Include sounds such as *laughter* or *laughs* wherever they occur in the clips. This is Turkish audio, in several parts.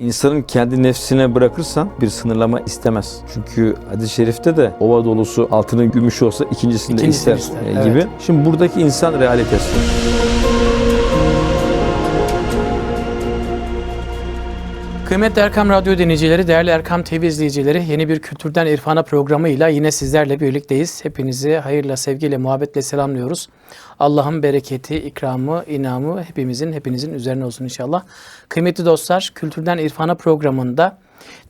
insanın kendi nefsine bırakırsan bir sınırlama istemez. Çünkü hadis-i şerifte de ova dolusu altının gümüş olsa ikincisini de İkincisini ister, ister, e, evet. gibi. Şimdi buradaki insan realitesi. Kıymetli Erkam Radyo dinleyicileri, değerli Erkam TV izleyicileri yeni bir Kültürden İrfana programıyla yine sizlerle birlikteyiz. Hepinizi hayırla, sevgiyle, muhabbetle selamlıyoruz. Allah'ın bereketi, ikramı, inamı hepimizin, hepinizin üzerine olsun inşallah. Kıymetli dostlar, Kültürden İrfana programında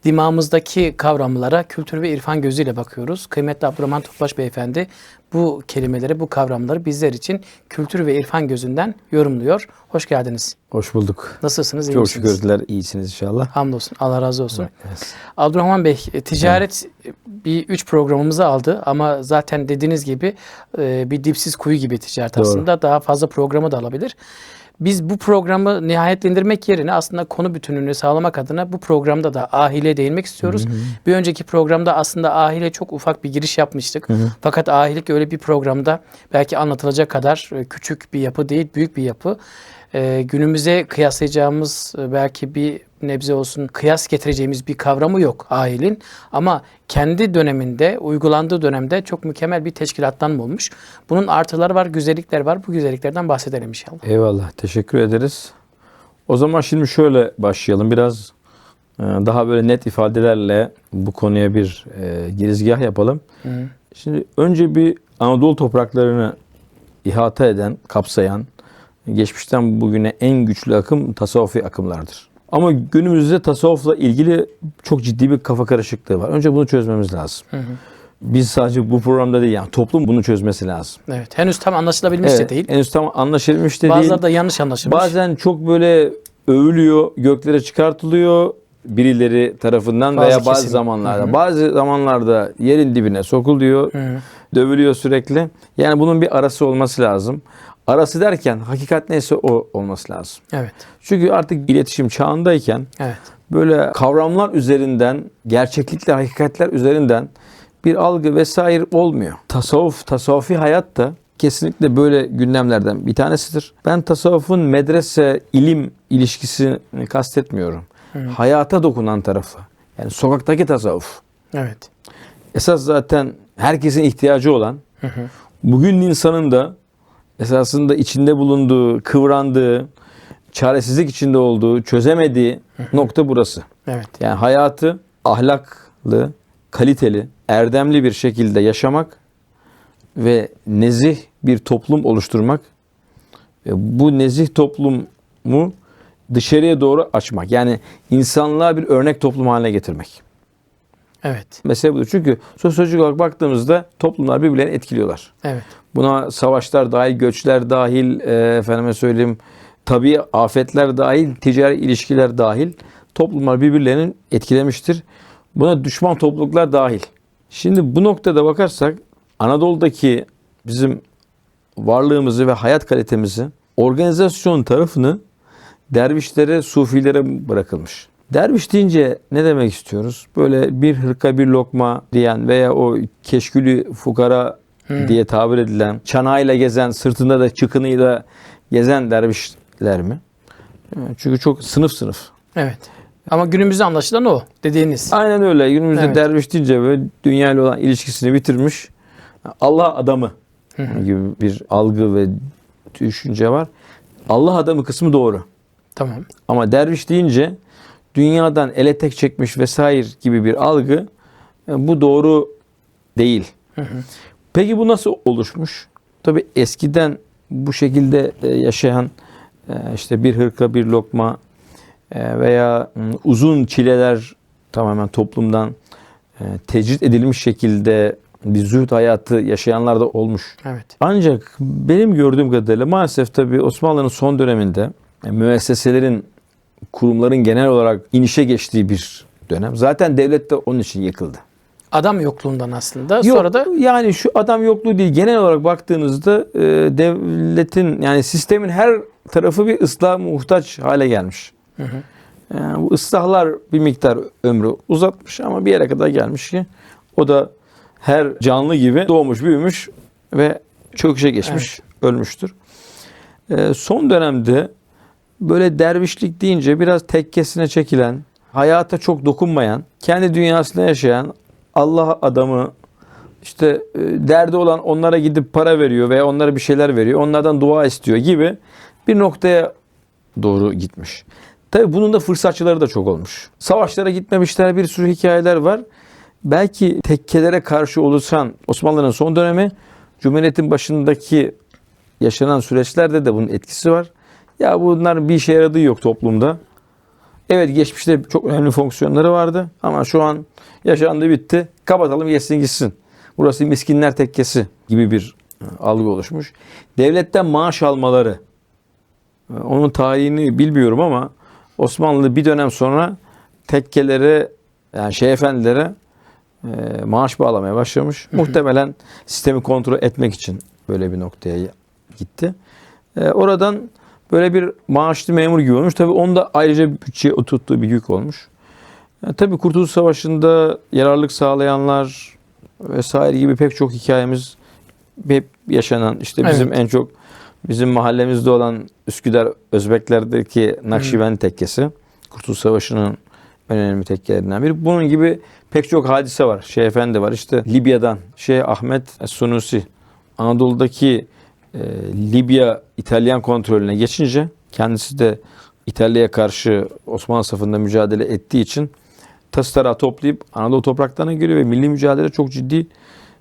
dimağımızdaki kavramlara kültür ve irfan gözüyle bakıyoruz. Kıymetli Abdurrahman Topbaş Beyefendi bu kelimeleri, bu kavramları bizler için kültür ve irfan gözünden yorumluyor. Hoş geldiniz. Hoş bulduk. Nasılsınız? iyi Çok misiniz? şükürler iyisiniz inşallah. Hamdolsun. Allah razı olsun. Evet. Abdurrahman Bey, e, ticaret e, bir üç programımızı aldı ama zaten dediğiniz gibi e, bir dipsiz kuyu gibi ticaret Doğru. aslında. Daha fazla programı da alabilir. Biz bu programı nihayetlendirmek yerine aslında konu bütünlüğünü sağlamak adına bu programda da ahile değinmek istiyoruz. Bir önceki programda aslında ahile çok ufak bir giriş yapmıştık. Fakat ahilik öyle bir programda belki anlatılacak kadar e, küçük bir yapı değil, büyük bir yapı. E, günümüze kıyaslayacağımız e, belki bir nebze olsun kıyas getireceğimiz bir kavramı yok ahilin. Ama kendi döneminde, uygulandığı dönemde çok mükemmel bir teşkilattan bulmuş. Bunun artıları var, güzellikler var. Bu güzelliklerden bahsedelim inşallah. Eyvallah. Teşekkür ederiz. O zaman şimdi şöyle başlayalım. Biraz e, daha böyle net ifadelerle bu konuya bir e, girizgah yapalım. Şimdi önce bir Anadolu topraklarını ihata eden, kapsayan, geçmişten bugüne en güçlü akım tasavvufi akımlardır. Ama günümüzde tasavvufla ilgili çok ciddi bir kafa karışıklığı var. Önce bunu çözmemiz lazım. Biz sadece bu programda değil yani toplum bunu çözmesi lazım. Evet, henüz tam anlaşılabilmiş de Evet, değil. Henüz tam anlaşılmış da değil. Bazıları da yanlış anlaşılmış. Bazen çok böyle övülüyor, göklere çıkartılıyor birileri tarafından Bazı veya bazı kesim. zamanlarda. Hı hı. Bazı zamanlarda yerin dibine sokuluyor, Hı. dövülüyor sürekli. Yani bunun bir arası olması lazım. Arası derken hakikat neyse o olması lazım. Evet, Çünkü artık iletişim çağındayken evet. böyle kavramlar üzerinden, gerçeklikler, hakikatler üzerinden bir algı vesaire olmuyor. Tasavvuf, tasavvufi hayat da kesinlikle böyle gündemlerden bir tanesidir. Ben tasavvufun medrese, ilim ilişkisini kastetmiyorum. Hayata dokunan tarafı. Yani sokaktaki tasavvuf. Evet. Esas zaten herkesin ihtiyacı olan, bugün insanın da esasında içinde bulunduğu, kıvrandığı, çaresizlik içinde olduğu, çözemediği nokta burası. Evet. Yani hayatı ahlaklı, kaliteli, erdemli bir şekilde yaşamak ve nezih bir toplum oluşturmak. ve Bu nezih toplumu dışarıya doğru açmak. Yani insanlığa bir örnek toplum haline getirmek. Evet. Mesele budur. Çünkü sosyolojik olarak baktığımızda toplumlar birbirlerini etkiliyorlar. Evet. Buna savaşlar dahil, göçler dahil, e, efendime söyleyeyim, tabii afetler dahil, ticari ilişkiler dahil toplumlar birbirlerini etkilemiştir. Buna düşman topluluklar dahil. Şimdi bu noktada bakarsak Anadolu'daki bizim varlığımızı ve hayat kalitemizi organizasyon tarafını dervişlere, sufilere bırakılmış. Derviş deyince ne demek istiyoruz? Böyle bir hırka bir lokma diyen veya o keşkülü fukara diye tabir edilen, çanağıyla gezen, sırtında da çıkınıyla gezen dervişler mi? Çünkü çok sınıf sınıf. Evet. Ama günümüzde anlaşılan o dediğiniz. Aynen öyle. Günümüzde Evet. derviş deyince böyle dünya ile olan ilişkisini bitirmiş. Allah adamı gibi bir algı ve düşünce var. Allah adamı kısmı doğru. Tamam. Ama derviş deyince dünyadan ele tek çekmiş vesaire gibi bir algı e, bu doğru değil. Peki bu nasıl oluşmuş? Tabi eskiden bu şekilde e, yaşayan e, işte bir hırka bir lokma e, veya m, uzun çileler tamamen toplumdan tecrit edilmiş şekilde bir zühd hayatı yaşayanlar da olmuş. Evet. Ancak benim gördüğüm kadarıyla maalesef tabii Osmanlı'nın son döneminde müesseselerin, kurumların genel olarak inişe geçtiği bir dönem. Zaten devlet de onun için yıkıldı. Adam yokluğundan aslında. Yok, Sonra da yani şu adam yokluğu değil. Genel olarak baktığınızda e, devletin yani sistemin her tarafı bir ıslah muhtaç hale gelmiş. Yani bu ıslahlar bir miktar ömrü uzatmış ama bir yere kadar gelmiş ki o da her canlı gibi doğmuş, büyümüş ve çöküşe geçmiş, ölmüştür. E, son dönemde böyle dervişlik deyince biraz tekkesine çekilen, hayata çok dokunmayan, kendi dünyasında yaşayan Allah adamı işte e, derdi olan onlara gidip para veriyor veya onlara bir şeyler veriyor. Onlardan dua istiyor gibi bir noktaya doğru gitmiş. Tabi bunun da fırsatçıları da çok olmuş. Savaşlara gitmemişler bir sürü hikayeler var. Belki tekkelere karşı oluşan Osmanlı'nın son dönemi Cumhuriyet'in başındaki yaşanan süreçlerde de bunun etkisi var. Ya bunların bir işe yaradığı yok toplumda. Evet geçmişte çok önemli fonksiyonları vardı ama şu an yaşandı bitti. Kapatalım geçsin gitsin. Burası miskinler tekkesi gibi bir e, algı oluşmuş. Devletten maaş almaları e, onun tarihini bilmiyorum ama Osmanlı bir dönem sonra tekkelere yani şey efendilere e, maaş bağlamaya başlamış. Muhtemelen sistemi kontrol etmek için böyle bir noktaya gitti. E, oradan böyle bir maaşlı memur gibi olmuş. Tabii onda ayrıca bütçeye oturttuğu bir yük olmuş. E, tabii Kurtuluş Savaşı'nda yararlık sağlayanlar vesaire gibi pek çok hikayemiz hep yaşanan işte bizim en çok bizim mahallemizde olan Üsküdar Özbeklerdeki Nakşibend tekkesi Kurtuluş Savaşı'nın önemli tekkelerinden biri. Bunun gibi pek çok hadise var. Şeyh Efendi var. İşte Libya'dan Şeyh Ahmet Sunusi Anadolu'daki e, Libya İtalyan kontrolüne geçince kendisi de İtalya'ya karşı Osmanlı safında mücadele ettiği için tas tarağı toplayıp Anadolu topraklarına geliyor ve milli mücadele çok ciddi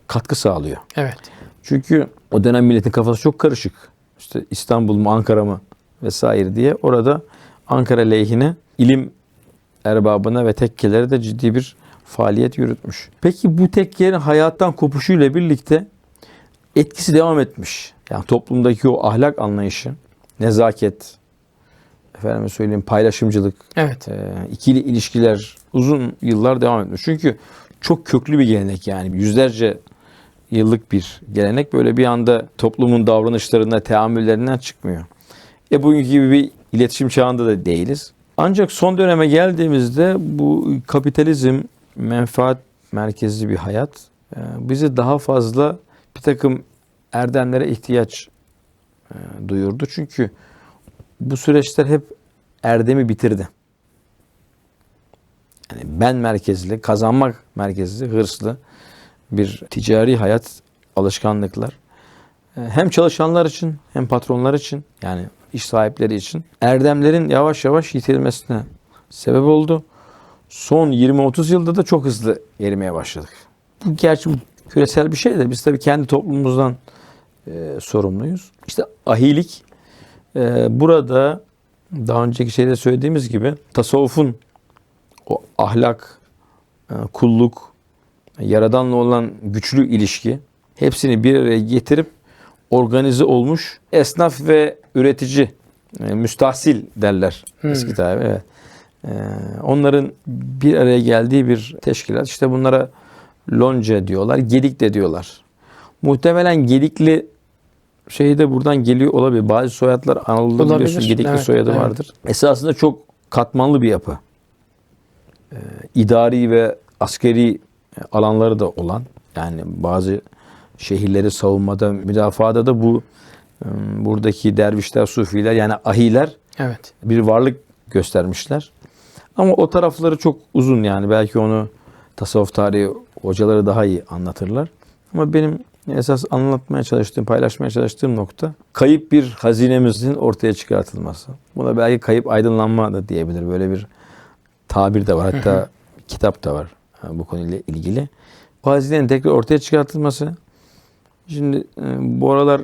katkı sağlıyor. Evet. Çünkü o dönem milletin kafası çok karışık. İşte İstanbul mu Ankara mı vesaire diye orada Ankara lehine ilim erbabına ve tekkelere de ciddi bir faaliyet yürütmüş. Peki bu tekkelerin hayattan kopuşuyla birlikte etkisi devam etmiş. Yani toplumdaki o ahlak anlayışı, nezaket, efendime söyleyeyim paylaşımcılık, Evet. e, ikili ilişkiler uzun yıllar devam etmiş. Çünkü çok köklü bir gelenek yani yüzlerce yıllık bir gelenek böyle bir anda toplumun davranışlarına, teamüllerinden çıkmıyor. E bugünkü gibi bir iletişim çağında da değiliz. Ancak son döneme geldiğimizde bu kapitalizm, menfaat merkezli bir hayat e, bizi daha fazla bir takım erdemlere ihtiyaç e, duyurdu. Çünkü bu süreçler hep erdemi bitirdi. Yani ben merkezli, kazanmak merkezli, hırslı bir ticari hayat alışkanlıklar. e, Hem çalışanlar için hem patronlar için yani iş sahipleri için erdemlerin yavaş yavaş yitilmesine sebep oldu. Son 20-30 yılda da çok hızlı erimeye başladık. Bu gerçi küresel bir şey de biz tabii kendi toplumumuzdan e, sorumluyuz. İşte ahilik e, burada daha önceki şeyde söylediğimiz gibi tasavvufun o ahlak, e, kulluk, yaradanla olan güçlü ilişki hepsini bir araya getirip organize olmuş esnaf ve üretici e, müstahsil derler Hmm. eski tabir. Evet. E, onların bir araya geldiği bir teşkilat. İşte bunlara lonca diyorlar, gedik de diyorlar. Muhtemelen gedikli şey de buradan geliyor olabilir. Bazı soyadlar Anadolu'da Olabilir, biliyorsun gedikli evet, soyadı evet. vardır. Esasında çok katmanlı bir yapı. Ee, idari ve askeri alanları da olan yani bazı şehirleri savunmada, müdafada da bu e, buradaki dervişler, sufiler yani ahiler Evet. bir varlık göstermişler. Ama o tarafları çok uzun yani belki onu tasavvuf tarihi hocaları daha iyi anlatırlar. Ama benim esas anlatmaya çalıştığım, paylaşmaya çalıştığım nokta kayıp bir hazinemizin ortaya çıkartılması. Buna belki kayıp aydınlanma da diyebilir. Böyle bir tabir de var. Hatta kitap da var ha, bu konuyla ilgili. Bu hazinenin tekrar ortaya çıkartılması. Şimdi e, bu aralar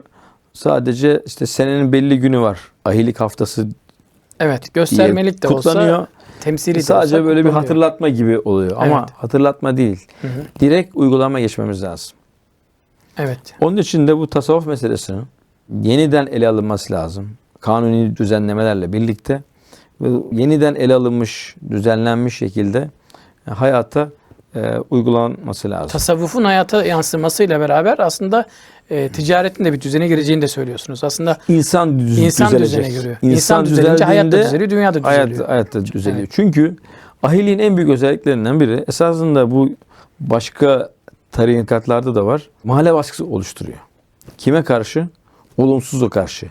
sadece işte senenin belli günü var. Ahilik haftası Evet. Göstermelik de kutlanıyor. olsa, temsili de Sadece böyle bir hatırlatma gibi oluyor. Ama Evet. hatırlatma değil. Hı hı. Direkt uygulama geçmemiz lazım. Evet. Onun için de bu tasavvuf meselesinin yeniden ele alınması lazım. Kanuni düzenlemelerle birlikte yeniden ele alınmış, düzenlenmiş şekilde hayata e, uygulanması lazım. Tasavvufun hayata yansımasıyla beraber aslında e, ticaretin de bir düzene gireceğini de söylüyorsunuz. Aslında İnsan, düz, insan düzene giriyor. İnsan, düzelince hayat da düzeliyor, dünya da düzeliyor. Hayat, hayat da düzeliyor. Evet. Çünkü ahiliğin en büyük özelliklerinden biri esasında bu başka tarikatlarda da var. Mahalle baskısı oluşturuyor. Kime karşı? Olumsuza karşı.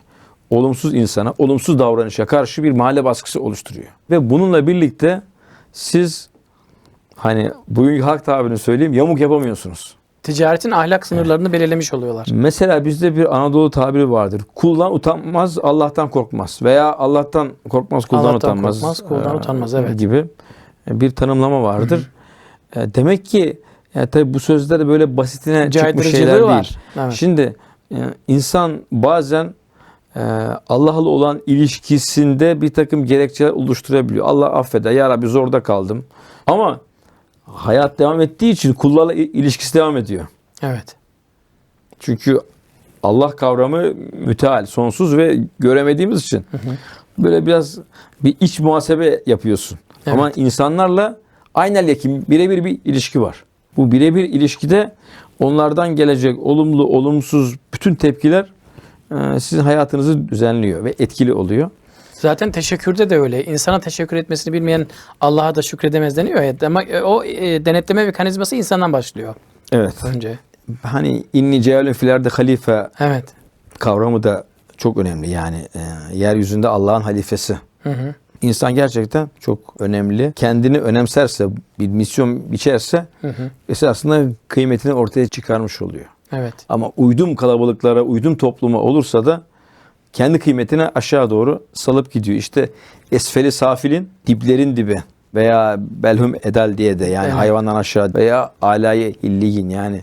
Olumsuz insana, olumsuz davranışa karşı bir mahalle baskısı oluşturuyor. Ve bununla birlikte siz hani bugünkü halk tabirini söyleyeyim yamuk yapamıyorsunuz. Ticaretin ahlak sınırlarını belirlemiş oluyorlar. Mesela bizde bir Anadolu tabiri vardır. Kuldan utanmaz, Allah'tan korkmaz. Veya Allah'tan korkmaz, kuldan Allah'tan utanmaz. korkmaz, kuldan Ee, utanmaz, evet. Gibi bir tanımlama vardır. Ee, Demek ki yani tabii bu sözler böyle basitine çıkmış şeyler değil. var. Evet. Şimdi e, insan bazen e, Allah'la olan ilişkisinde bir takım gerekçeler oluşturabiliyor. Allah affeder. Ya Rabbi zorda kaldım. Ama hayat devam ettiği için kullarla ilişkisi devam ediyor. Evet. Çünkü Allah kavramı müteal, sonsuz ve göremediğimiz için böyle biraz bir iç muhasebe yapıyorsun. Evet. Ama insanlarla aynel yakin birebir bir ilişki var. Bu birebir ilişkide onlardan gelecek olumlu, olumsuz bütün tepkiler e, sizin hayatınızı düzenliyor ve etkili oluyor. Zaten teşekkürde de öyle. İnsana teşekkür etmesini bilmeyen Allah'a da şükredemez deniyor ya. Ama o e, denetleme mekanizması insandan başlıyor Evet. önce. Hani inni cealün filerde halife Evet. kavramı da çok önemli. Yani e, yeryüzünde Allah'ın halifesi. Hı hı. İnsan gerçekten çok önemli. Kendini önemserse, bir misyon biçerse Hı hı. esasında kıymetini ortaya çıkarmış oluyor. Evet. Ama uydum kalabalıklara, uydum topluma olursa da kendi kıymetini aşağı doğru salıp gidiyor. İşte esfeli safilin diplerin dibi veya belhum edal diye de yani Evet. hayvandan aşağı veya alayı illiyin yani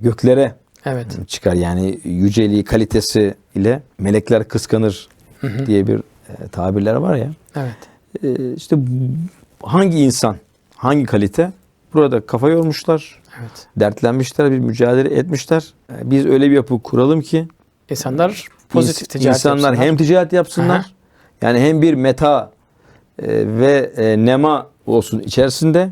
göklere Evet. çıkar. Yani yüceliği, kalitesi ile melekler kıskanır diye bir e, tabirler var ya. Evet. E, işte hangi insan, hangi kalite burada kafa yormuşlar, Evet. dertlenmişler, bir mücadele etmişler. E, Biz öyle bir yapı kuralım ki İnsanlar pozitif ticaret insanlar yapsınlar. hem ticaret yapsınlar, Aha. yani hem bir meta e, ve e, nema olsun içerisinde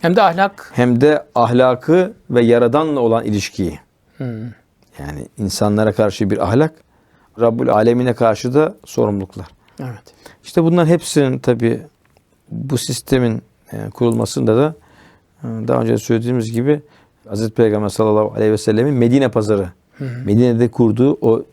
hem de ahlak. hem de ahlakı ve yaradanla olan ilişkiyi Hı. yani insanlara karşı bir ahlak, Rabbül Alemine karşı da sorumluluklar. Evet. İşte bunların hepsinin tabi bu sistemin e, kurulmasında da e, daha önce söylediğimiz gibi Hazreti Peygamber sallallahu aleyhi ve sellemin Medine pazarı, Medine'de kurduğu o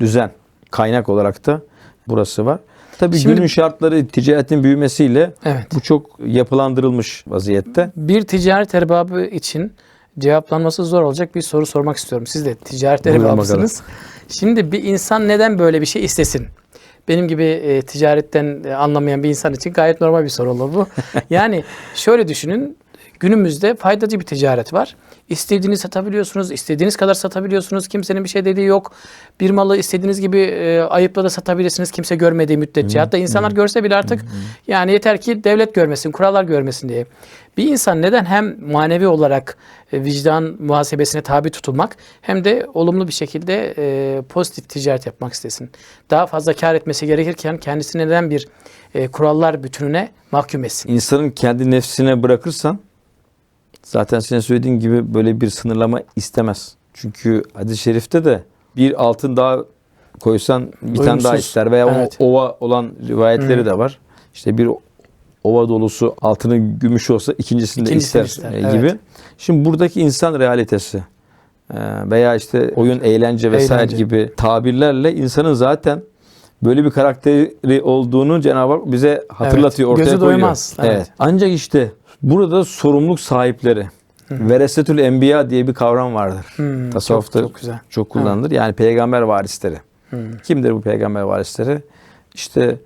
düzen, kaynak olarak da burası var. Tabi Şimdi- günün şartları ticaretin büyümesiyle Evet. bu çok yapılandırılmış vaziyette. Bir ticaret erbabı için cevaplanması zor olacak bir soru sormak istiyorum. Siz de ticaret Buyurun erbabısınız. Şimdi bir insan neden böyle bir şey istesin? Benim gibi e, ticaretten e, anlamayan bir insan için gayet normal bir soru olur bu. *laughs* yani şöyle düşünün. Günümüzde faydacı bir ticaret var. İstediğini satabiliyorsunuz, istediğiniz kadar satabiliyorsunuz. Kimsenin bir şey dediği yok. Bir malı istediğiniz gibi e, ayıpla da satabilirsiniz. Kimse görmediği müddetçe. Hatta insanlar görse bile artık yani yeter ki devlet görmesin, kurallar görmesin diye. Bir insan neden hem manevi olarak e, vicdan muhasebesine tabi tutulmak hem de olumlu bir şekilde e, pozitif ticaret yapmak istesin. Daha fazla kar etmesi gerekirken kendisini neden bir e, kurallar bütününe mahkum etsin? İnsanın kendi nefsine bırakırsan zaten senin söylediğin gibi böyle bir sınırlama istemez. Çünkü hadis-i şerifte de bir altın daha koysan bir tane daha ister veya Evet. o ova olan rivayetleri de var. İşte bir ova dolusu altının gümüş olsa ikincisini de İkincisini ister, ister, e, gibi. evet. Şimdi buradaki insan realitesi e, veya işte oyun, eğlence vesaire Eğlence. gibi tabirlerle insanın zaten böyle bir karakteri olduğunu Cenab-ı Hak bize hatırlatıyor, Evet, ortaya gözü koyuyor. doymaz, evet. Ancak işte burada sorumluluk sahipleri Veresetül Enbiya diye bir kavram vardır. Hmm, Tasavvufta çok, çok güzel. çok kullanılır. Yani peygamber varisleri. Kimdir bu peygamber varisleri? İşte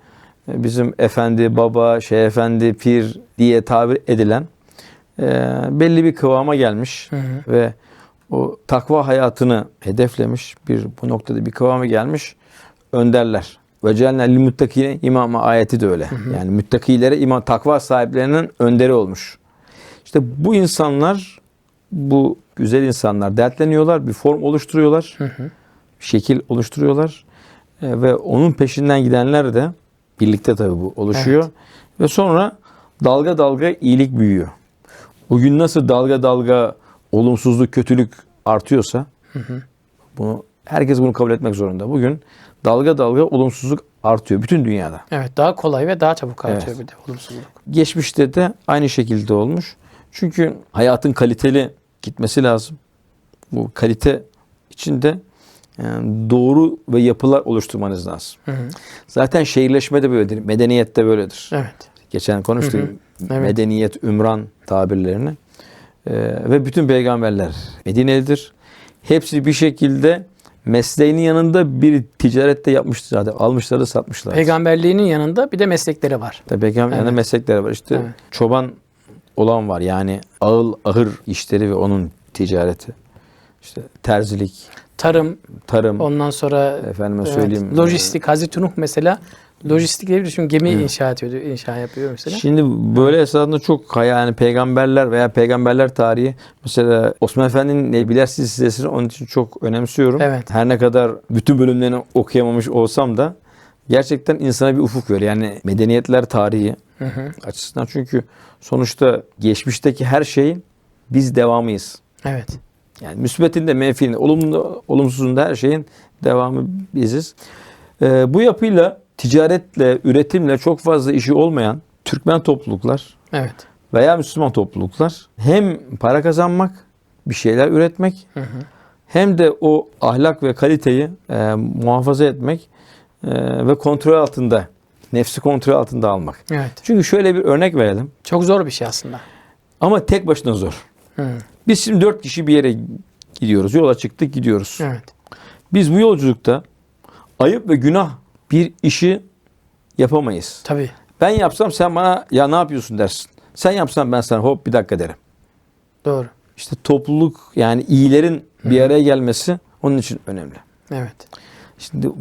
e, bizim efendi, baba, şey efendi, pir diye tabir edilen e, belli bir kıvama gelmiş ve o takva hayatını hedeflemiş bir bu noktada bir kıvama gelmiş önderler. Ve cealna lil muttakine imama ayeti de öyle. Yani müttakilere iman takva sahiplerinin önderi olmuş. İşte bu insanlar bu güzel insanlar dertleniyorlar, bir form oluşturuyorlar. Şekil oluşturuyorlar. E, ve onun peşinden gidenler de birlikte tabii bu oluşuyor. Ve sonra dalga dalga iyilik büyüyor. Bugün nasıl dalga dalga olumsuzluk, kötülük artıyorsa bunu herkes bunu kabul etmek zorunda. Bugün dalga dalga olumsuzluk artıyor bütün dünyada. Evet daha kolay ve daha çabuk artıyor Evet. bir de olumsuzluk. Geçmişte de aynı şekilde olmuş. Çünkü hayatın kaliteli gitmesi lazım. Bu kalite içinde yani doğru ve yapılar oluşturmanız lazım. Hı hı. Zaten şehirleşme de böyledir. Medeniyet de böyledir. Evet. Geçen konuştuk. Evet. medeniyet, ümran tabirlerini. Ee, ve bütün peygamberler Medine'lidir. Hepsi bir şekilde mesleğinin yanında bir ticarette yapmıştır zaten. Almışlar da satmışlar. Peygamberliğinin yanında bir de meslekleri var. Tabii peygamber yanında Evet. meslekleri var. İşte Evet. çoban olan var. Yani ağıl ahır işleri ve onun ticareti. İşte terzilik, Tarım, tarım, ondan sonra efendime evet, söyleyeyim. e, lojistik. Hazreti Nuh mesela lojistik diye bir düşün. Gemi inşa ediyor, inşa yapıyor mesela. Şimdi böyle esasında çok yani peygamberler veya peygamberler tarihi mesela Osman Efendi'nin Nebiler silsilesini onun için çok önemsiyorum. Evet. Her ne kadar bütün bölümlerini okuyamamış olsam da gerçekten insana bir ufuk veriyor. Yani medeniyetler tarihi Hı hı. açısından çünkü sonuçta geçmişteki her şeyin biz devamıyız. Evet. Yani müsbetinde, menfiinde, olumlu, olumsuzunda her şeyin devamı biziz. Ee, bu yapıyla ticaretle, üretimle çok fazla işi olmayan Türkmen topluluklar Evet. veya Müslüman topluluklar hem para kazanmak, bir şeyler üretmek Hı hı. hem de o ahlak ve kaliteyi e, muhafaza etmek e, ve kontrol altında, nefsi kontrol altında almak. Evet. Çünkü şöyle bir örnek verelim. Çok zor bir şey aslında. Ama tek başına zor. Hı. Biz şimdi dört kişi bir yere gidiyoruz. Yola çıktık gidiyoruz. Evet. Biz bu yolculukta ayıp ve günah bir işi yapamayız. Tabii. Ben yapsam sen bana ya ne yapıyorsun dersin. Sen yapsan ben sana hop bir dakika derim. Doğru. İşte topluluk yani iyilerin bir araya gelmesi onun için önemli. Evet. Şimdi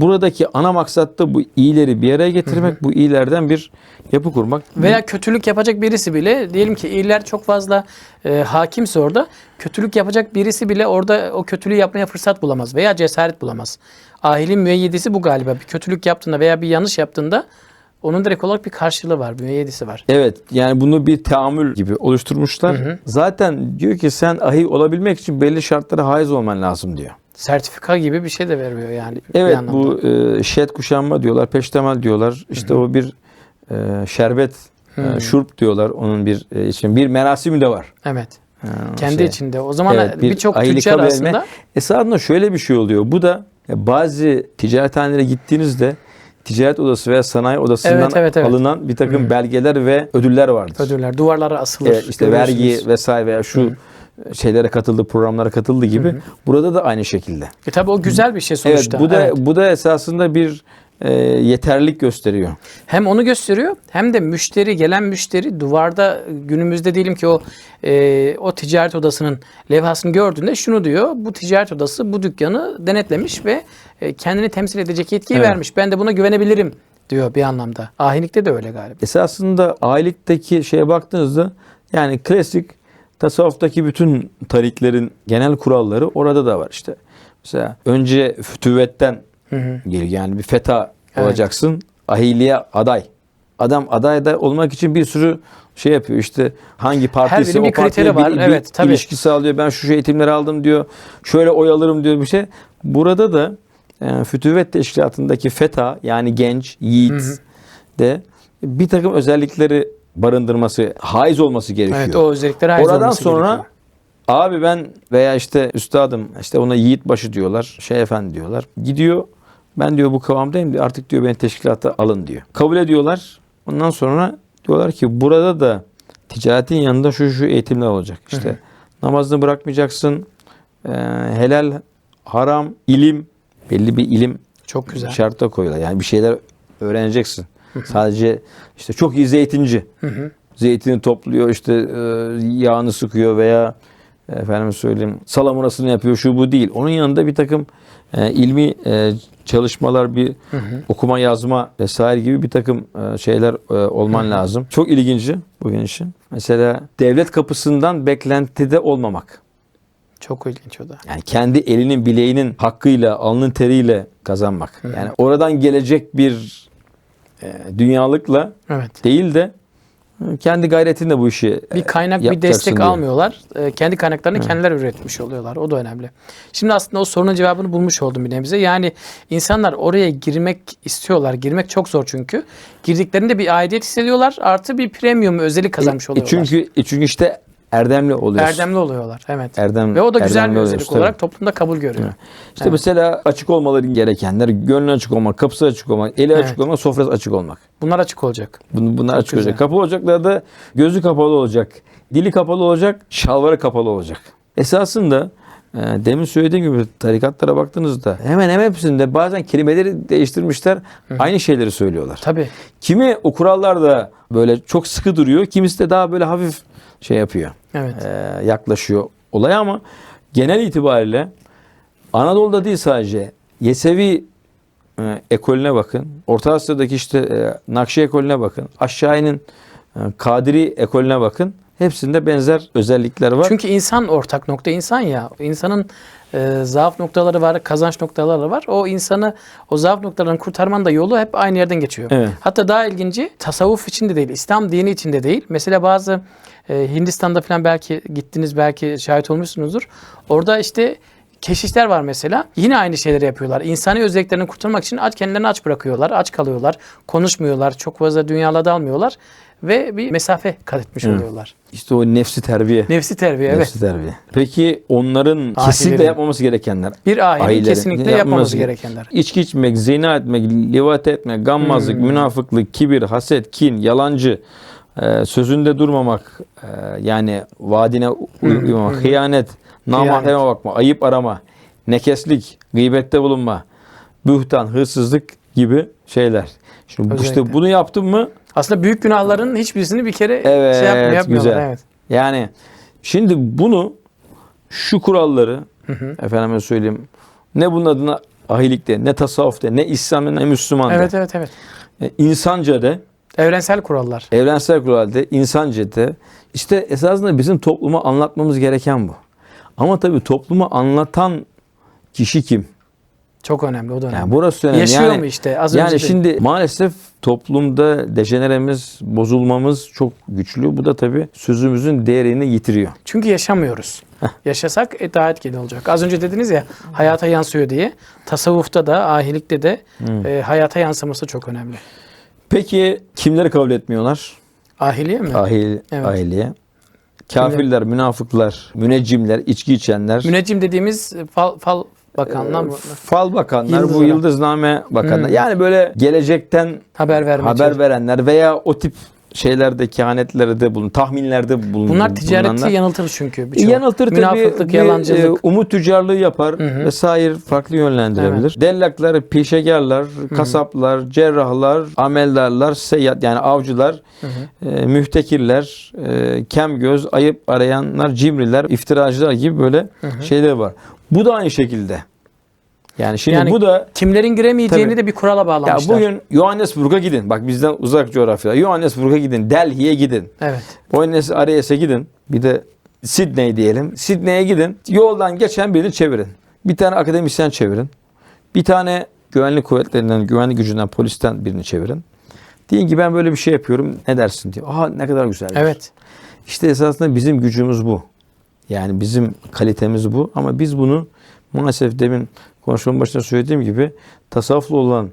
buradaki ana maksat da bu iyileri bir araya getirmek, bu iyilerden bir yapı kurmak. Veya kötülük yapacak birisi bile diyelim ki iyiler çok fazla e, hakimse orada kötülük yapacak birisi bile orada o kötülüğü yapmaya fırsat bulamaz veya cesaret bulamaz. Ahilin müeyyidesi bu galiba. Bir kötülük yaptığında veya bir yanlış yaptığında onun direkt olarak bir karşılığı var, müeyyidesi var. Evet yani bunu bir teamül gibi oluşturmuşlar. Hı hı. Zaten diyor ki sen ahi olabilmek için belli şartlara haiz olman lazım diyor. Sertifika gibi bir şey de vermiyor yani. Evet bu e, şet kuşanma diyorlar, peştemal diyorlar. İşte o bir e, şerbet, e, Hı. şurup diyorlar onun bir e, için. Bir merasimi de var. Evet. E, Kendi şey. içinde. O zaman Evet, bir birçok ahilik tüccar etme. aslında Esasında şöyle bir şey oluyor. Bu da bazı ticarethanelere gittiğinizde ticaret odası veya sanayi odasından Evet, evet, evet. alınan bir takım belgeler ve ödüller vardır. ödüller duvarlara asılır. Evet, işte vergi vesaire veya şu şeylere katıldı, programlara katıldı gibi. Burada da aynı şekilde. E tabii o güzel bir şey sonuçta. Evet, bu da Evet. bu da esasında bir e, yeterlilik gösteriyor. Hem onu gösteriyor hem de müşteri gelen müşteri duvarda günümüzde diyelim ki o e, o ticaret odasının levhasını gördüğünde şunu diyor. Bu ticaret odası bu dükkanı denetlemiş ve e, kendini temsil edecek yetkiyi Evet. vermiş. Ben de buna güvenebilirim diyor bir anlamda. Ahilikte de öyle galiba. Esasında aylıktaki şeye baktığınızda yani klasik tasavvuftaki bütün tariklerin genel kuralları orada da var işte. Mesela önce fütüvetten Hı hı. Yani bir feta Evet. olacaksın. Ahiliye aday. Adam aday da olmak için bir sürü şey yapıyor. İşte hangi partisi o partiye var. bir, bir Evet, tabii. ilişki sağlıyor. Ben şu şu eğitimleri aldım diyor. Şöyle oy alırım diyor bir şey. Burada da e, fütüvet teşkilatındaki feta yani genç, yiğit de bir takım özellikleri barındırması, haiz olması gerekiyor. Evet o özelliklere ait Oradan olması sonra gerekiyor. abi ben veya işte üstadım işte ona yiğit başı diyorlar. Şey efendi diyorlar. Gidiyor ben diyor bu kıvamdayım diyor. Artık diyor beni teşkilata alın diyor. Kabul ediyorlar. Ondan sonra diyorlar ki burada da ticaretin yanında şu şu eğitimler olacak. İşte namazını bırakmayacaksın. Ee, helal, haram, ilim belli bir ilim Çok güzel. şartta koyuyorlar. Yani bir şeyler öğreneceksin. Sadece işte çok iyi zeytinci. Hı hı. Zeytini topluyor işte e, yağını sıkıyor veya efendim söyleyeyim salamurasını yapıyor şu bu değil. Onun yanında bir takım e, ilmi e, çalışmalar bir okuma yazma vesaire gibi bir takım e, şeyler e, olman lazım. Çok ilginci bugün işin. Mesela devlet kapısından beklentide olmamak. Çok ilginç o da. Yani kendi elinin bileğinin hakkıyla, alnın teriyle kazanmak. Yani oradan gelecek bir e, dünyalıkla Evet. değil de kendi gayretinle bu işi e, bir kaynak bir destek diyor. almıyorlar. Ee, kendi kaynaklarını kendileri üretmiş oluyorlar. O da önemli. Şimdi aslında o sorunun cevabını bulmuş oldum bir nebze. Yani insanlar oraya girmek istiyorlar. Girmek çok zor çünkü. Girdiklerinde bir aidiyet hissediyorlar. Artı bir premium özellik kazanmış E, oluyorlar. çünkü e, çünkü işte erdemli oluyorsun. Erdemli oluyorlar. Evet. Erdem- Ve o da güzel bir oluyorsun, özellik tabii. olarak toplumda kabul görüyor. İşte mesela açık olmaları gerekenler, gönlü açık olmak, kapısı açık olmak, eli Evet. açık olmak, sofrası açık olmak. Bunlar açık olacak. Bun- Bunlar açık güzel. olacak. Kapalı olacaklar da gözü kapalı olacak, dili kapalı olacak, şalvarı kapalı olacak. Esasında demin söylediğim gibi tarikatlara baktığınızda hemen hemen hepsinde bazen kelimeleri değiştirmişler. Aynı şeyleri söylüyorlar. Tabii. Kimi o kurallar da böyle çok sıkı duruyor. Kimisi de daha böyle hafif şey yapıyor. Evet. e, yaklaşıyor olaya ama genel itibariyle Anadolu'da değil sadece Yesevi e, ekolüne bakın. Orta Asya'daki işte e, Nakşi ekolüne bakın. Aşağı inin e, Kadiri ekolüne bakın. Hepsinde benzer özellikler var. Çünkü insan ortak nokta insan ya. İnsanın e, zaaf noktaları var, kazanç noktaları var. O insanı o zaaf noktalarını kurtarmanın da yolu hep aynı yerden geçiyor. Evet. Hatta daha ilginci tasavvuf içinde değil, İslam dini içinde değil. Mesela bazı e, Hindistan'da falan belki gittiniz, belki şahit olmuşsunuzdur. Orada işte keşişler var mesela. Yine aynı şeyleri yapıyorlar. İnsani özelliklerini kurtarmak için aç kendilerini aç bırakıyorlar, aç kalıyorlar, konuşmuyorlar, çok fazla dünyala dalmıyorlar ve bir mesafe kat etmiş oluyorlar. İşte o nefsi terbiye. Nefsi terbiye evet. Nefsi terbiye. Peki onların kesinlikle Ahilerin. yapmaması gerekenler. Bir Ahilerin kesinlikle yapmaması yapmaması gereken- gerekenler. İçki içmek, zina etmek, livat etmek, gammazlık, Hmm. münafıklık, kibir, haset, kin, yalancı, e, sözünde durmamak, e, yani vaadine u- uymamak, hıyanet, namahreme bakma, ayıp arama, nekeslik, gıybette bulunma, bühtan, hırsızlık gibi şeyler. Şimdi Özellikle. işte bunu yaptın mı Aslında büyük günahların hiçbirisini bir kere Evet, şey yapmıyor, yapmıyorlar. güzel. Evet. Yani şimdi bunu şu kuralları efendime söyleyeyim ne bunun adına ahilikte ne tasavvufta ne İslam'da ne Müslüman'da Evet evet evet. e, insanca de Evrensel kurallar. evrensel kuralde insanca de işte esasında bizim topluma anlatmamız gereken bu. Ama tabii topluma anlatan kişi kim? Çok önemli o da önemli. Yani burası önemli. Yaşıyor yani, mu işte? Az yani önce de- şimdi maalesef toplumda dejeneremiz, bozulmamız çok güçlü. Bu da tabii sözümüzün değerini yitiriyor. Çünkü yaşamıyoruz. Yaşasak itaat gene olacak. Az önce dediniz ya hayata yansıyor diye. Tasavvufta da, ahilikte de Hmm. e, hayata yansıması çok önemli. Peki kimleri kabul etmiyorlar? Ahiliye mi? Ahil, Evet. Ahiliye. Kafirler, münafıklar, müneccimler, içki içenler, Müneccim dediğimiz fal, fal bakanlar mı? fal bakanlar, bu Yıldızlar. yıldızname bakanlar. Hmm. Yani böyle gelecekten haber verme. haber verenler veya o tip şeylerde, kehanetlerde bulun, tahminlerde bulun. Bunlar ticareti bulunanlar. yanıltır çünkü. birçok. Yanıltır tabii. Münafıklık, bir, yalancılık. e, umut tüccarlığı yapar Hı hı. vesaire farklı yönlendirebilir. Dellaklar, pişegarlar, kasaplar, cerrahlar, ameldarlar, seyyat yani avcılar, e, mühtekirler, e, kem göz, ayıp arayanlar, cimriler, iftiracılar gibi böyle şeyler var. Bu da aynı şekilde. Yani şimdi Yani bu da Kimlerin giremeyeceğini Tabii. de bir kurala ya bağlamışlar. bugün Johannesburg'a gidin. Bak bizden uzak coğrafya. Johannesburg'a gidin, Delhi'ye gidin. Evet. Buenos Aires'e gidin. Bir de Sydney diyelim. Sydney'e gidin. Yoldan geçen birini çevirin. Bir tane akademisyen çevirin. Bir tane güvenlik kuvvetlerinden, güvenlik gücünden, polisten birini çevirin. Deyin ki ben böyle bir şey yapıyorum. Ne dersin diyor. Aha ne kadar güzel. Evet. İşte esasında bizim gücümüz bu. Yani bizim kalitemiz bu. Ama biz bunu maalesef demin konuşmanın başında söylediğim gibi tasavvufla olan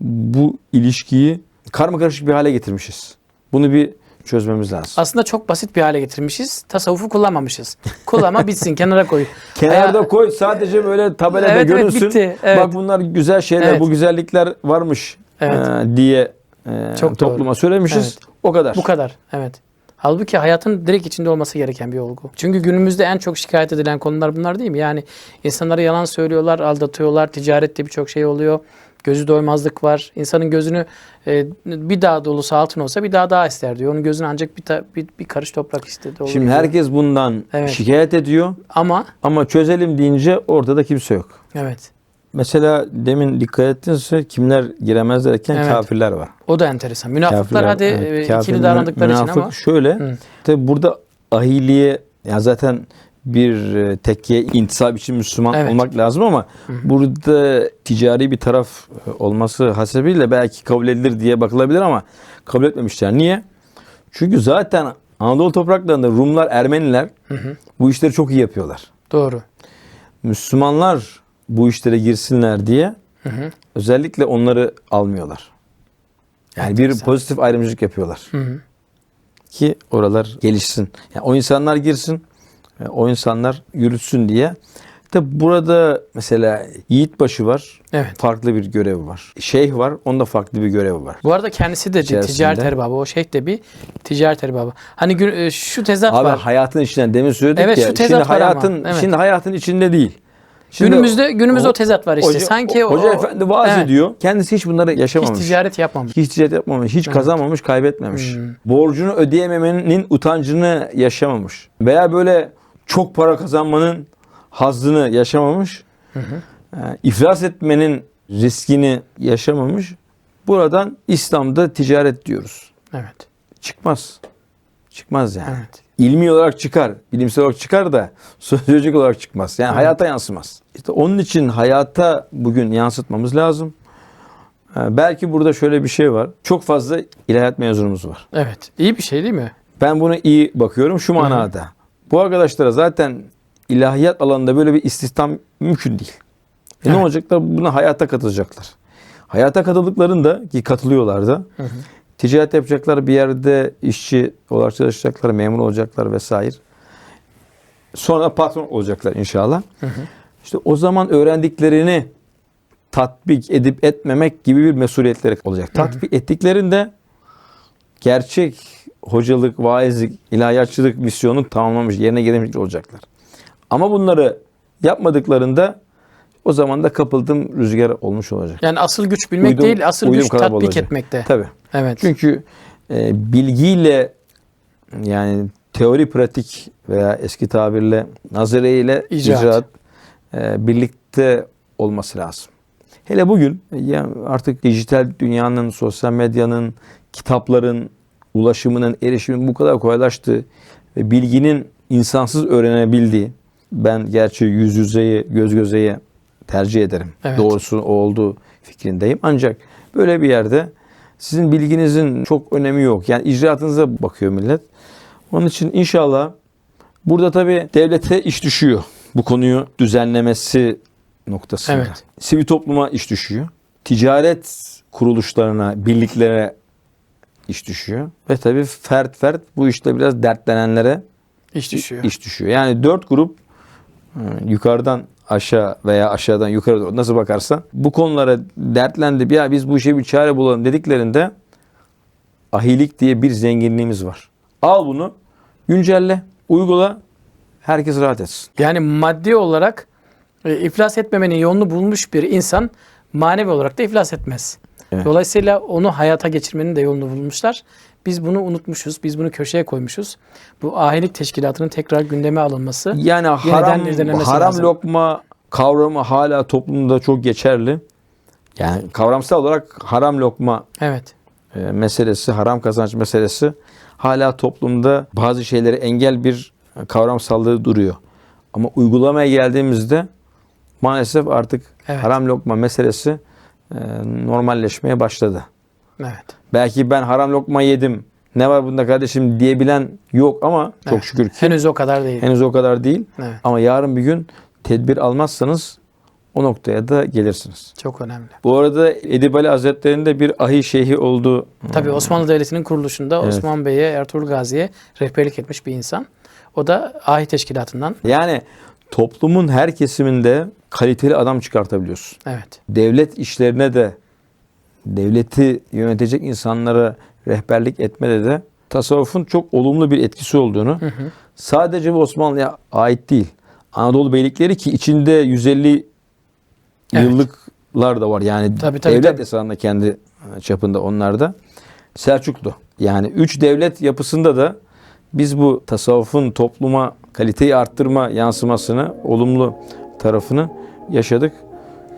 bu ilişkiyi karma karışık bir hale getirmişiz. Bunu bir çözmemiz lazım. Aslında çok basit bir hale getirmişiz. Tasavvufu kullanmamışız. Kullanma *laughs* bitsin, kenara koy. Kenarda Aya- koy sadece böyle tabelada Evet, evet, görünsün. bitti. Evet. Bak bunlar güzel şeyler, Evet. bu güzellikler varmış Evet. e, diye e, Çok topluma doğru. söylemişiz. Evet. O kadar. Bu kadar. Evet. Halbuki hayatın direkt içinde olması gereken bir olgu. Çünkü günümüzde en çok şikayet edilen konular bunlar değil mi? Yani insanlara yalan söylüyorlar, aldatıyorlar, ticarette birçok şey oluyor. Gözü doymazlık var. İnsanın gözünü e, bir daha dolusu altın olsa bir daha daha ister diyor. Onun gözünü ancak bir, ta- bir, bir karış toprak istedi. Şimdi herkes bundan Evet. şikayet ediyor Ama ama çözelim deyince ortada kimse yok. evet Mesela demin dikkat ettiğinizse kimler giremez derken Evet. kafirler var. o da enteresan. Münafıklar Kafirler, hadi evet, e, kafir, ikili davrandıkları için münafık ama şöyle. Hı. Tabi burada ahiliye ya zaten bir e, tekke intisap için Müslüman Evet. olmak lazım ama burada ticari bir taraf e, olması hasebiyle belki kabul edilir diye bakılabilir ama kabul etmemişler. Niye? Çünkü zaten Anadolu topraklarında Rumlar, Ermeniler bu işleri çok iyi yapıyorlar. doğru. Müslümanlar bu işlere girsinler diye Hı hı. özellikle onları almıyorlar. Yani bir pozitif ayrımcılık yapıyorlar. Hı hı. ki oralar gelişsin. Yani o insanlar girsin, e, o insanlar yürütsün diye. Tabi burada mesela Yiğitbaşı var. Evet. Farklı bir görevi var. Şeyh var. Onda farklı bir görevi var. Bu arada kendisi de İçerisinde- ticaret erbabı. O şeyh de bir ticaret erbabı. Hani e, şu tezat Abi var. hayatın içinden demin söyledik Evet, ya. şu tezat şimdi var ama, hayatın evet. şimdi hayatın içinde değil. Şimdi günümüzde günümüzde o, tezat var işte. Hoca, Sanki hoca o, efendi vaaz Evet. ediyor. Kendisi hiç bunları hiç yaşamamış. ticaret yapmamış. Hiç ticaret yapmamış, hiç kazanmamış, kaybetmemiş. Hmm. Borcunu ödeyememenin utancını yaşamamış. Veya böyle çok para kazanmanın hazzını yaşamamış. Ee, iflas etmenin riskini yaşamamış. Buradan İslam'da ticaret diyoruz. Evet. Çıkmaz. Çıkmaz yani. Evet. İlmi olarak çıkar, bilimsel olarak çıkar da *laughs* sosyolojik olarak çıkmaz. Yani hayata yansımaz. İşte onun için hayata bugün yansıtmamız lazım. Ee, belki burada şöyle bir şey var. Çok fazla ilahiyat mezunumuz var. Evet. İyi bir şey değil mi? Ben bunu iyi bakıyorum şu manada. Bu arkadaşlara zaten ilahiyat alanında böyle bir istihdam mümkün değil. E ne Evet. olacaklar? Buna hayata katılacaklar. Hayata katıldıklarında ki katılıyorlar da ticaret yapacaklar bir yerde işçi olarak çalışacaklar, memur olacaklar vesaire. Sonra patron olacaklar inşallah. İşte o zaman öğrendiklerini tatbik edip etmemek gibi bir mesuliyetleri olacak. Tatbik ettiklerinde gerçek hocalık, vaizlik, ilahiyatçılık misyonu tamamlamış, yerine gelmiş olacaklar. Ama bunları yapmadıklarında o zaman da kapıldım rüzgar olmuş olacak. Yani asıl güç bilmek Uydum- değil, asıl güç tatbik etmekte. Tabii. Evet. Çünkü e, bilgiyle yani teori pratik veya eski tabirle nazariye ile İcraat. icraat e, birlikte olması lazım. Hele bugün ya artık dijital dünyanın, sosyal medyanın, kitapların ulaşımının, erişimin bu kadar kolaylaştığı ve bilginin insansız öğrenebildiği ben gerçi yüz yüzeyi, göz gözeye tercih ederim. Evet. Doğrusu o olduğu fikrindeyim. Ancak böyle bir yerde sizin bilginizin çok önemi yok. Yani icraatınıza bakıyor millet. Onun için inşallah burada tabii devlete iş düşüyor. Bu konuyu düzenlemesi noktasında. Evet. Sivil topluma iş düşüyor. Ticaret kuruluşlarına, birliklere iş düşüyor. Ve tabii fert fert bu işte biraz dertlenenlere İş düşüyor. iş düşüyor. Yani dört grup e, yukarıdan aşağı veya aşağıdan yukarı doğru nasıl bakarsan bu konulara dertlendi. Ya biz bu işe bir çare bulalım dediklerinde ahilik diye bir zenginliğimiz var. Al bunu güncelle, uygula, herkes rahat etsin. Yani maddi olarak e, iflas etmemenin yolunu bulmuş bir insan manevi olarak da iflas etmez. Evet. Dolayısıyla onu hayata geçirmenin de yolunu bulmuşlar. Biz bunu unutmuşuz. Biz bunu köşeye koymuşuz. Bu ahilik teşkilatının tekrar gündeme alınması. Yani haram, haram lazım. lokma kavramı hala toplumda çok geçerli. Yani kavramsal olarak haram lokma Evet. e, meselesi, haram kazanç meselesi hala toplumda bazı şeylere engel bir kavramsallığı duruyor. Ama uygulamaya geldiğimizde maalesef artık Evet. haram lokma meselesi e, normalleşmeye başladı. Evet. Belki ben haram lokma yedim. Ne var bunda kardeşim diyebilen yok ama çok Evet. şükür ki Henüz o kadar değil. henüz o kadar değil. Evet. Ama yarın bir gün tedbir almazsanız o noktaya da gelirsiniz. Çok önemli. Bu arada Edip Ali Hazretleri'nde bir ahi şeyhi olduğu Tabii Osmanlı Devleti'nin kuruluşunda Evet. Osman Bey'e, Ertuğrul Gazi'ye rehberlik etmiş bir insan. O da ahi teşkilatından. Yani toplumun her kesiminde kaliteli adam çıkartabiliyorsun. Evet. Devlet işlerine de devleti yönetecek insanlara rehberlik etmede de tasavvufun çok olumlu bir etkisi olduğunu sadece bu Osmanlı'ya ait değil. Anadolu beylikleri ki içinde 150 Evet. yıllıklar da var. Yani Tabii, tabii, devlet tabii. esasında kendi çapında onlarda. Selçuklu. Yani üç devlet yapısında da biz bu tasavvufun topluma kaliteyi arttırma yansımasını, olumlu tarafını yaşadık.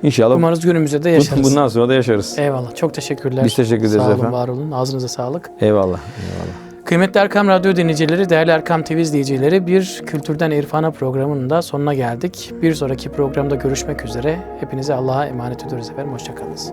İnşallah Umarız günümüzde de yaşarız. bundan sonra da yaşarız. Eyvallah. Çok teşekkürler. Biz teşekkür ederiz Sağ olun, efendim. var olun. Ağzınıza sağlık. Eyvallah. Eyvallah. Kıymetli Erkam Radyo dinleyicileri, değerli Erkam TV izleyicileri bir Kültürden İrfana programının da sonuna geldik. Bir sonraki programda görüşmek üzere. Hepinize Allah'a emanet ediyoruz efendim. Hoşçakalınız.